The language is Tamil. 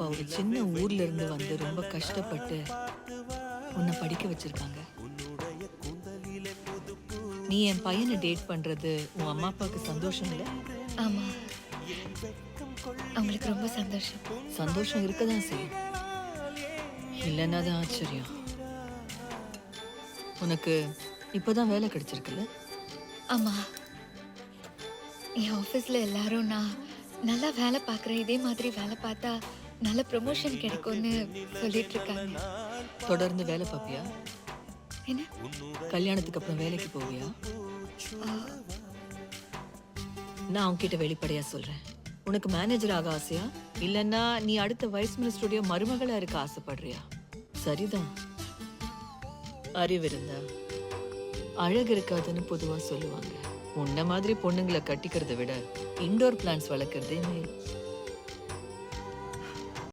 அப்பா ஒரு சின்ன ஊர்ல இருந்து வந்து ரொம்ப கஷ்டப்பட்டு உன்னை படிக்க வச்சிருக்காங்க. நீ என் பையனை டேட் பண்றது உன் அம்மா அப்பாவுக்கு சந்தோஷம் இல்லை? ஆமா. அவங்களுக்கு ரொம்ப சந்தோஷம். சந்தோஷம் இருக்கதான் செய்யும். இல்லைன்னா தான் ஆச்சரியம். உனக்கு இப்போதான் வேலை கிடைச்சிருக்குல்ல? ஆமா. என் ஆஃபீஸ்ல எல்லாரும் நான் நல்லா வேலை பார்க்குறேன். இதே மாதிரி வேலை பார்த்தா நல்ல ப்ரமோஷன் கிடைக்கும்னு சொல்லிட்டு இருக்காங்க தொடர்ந்து வேலை பார்ப்பியா? என்ன? கல்யாணத்துக்கு அப்புறம் வேலைக்கு போவியா? நான் உன்கிட்ட வெளிப்படையா சொல்றேன். உனக்கு மேனேஜர் ஆக ஆசையா? இல்லைன்னா நீ அடுத்த வைஸ் மினிஸ்டருடைய மருமகளா இருக்க ஆசைப்படுறியா? சரிதான். அறிவு இருந்தா அழகு இருக்காதுன்னு பொதுவா சொல்லுவாங்க. உன்ன மாதிரி பொண்ணுங்களை கட்டிக்கிறதை விட இண்டோர் பிளான்ஸ் வளர்க்கறதே மேல்.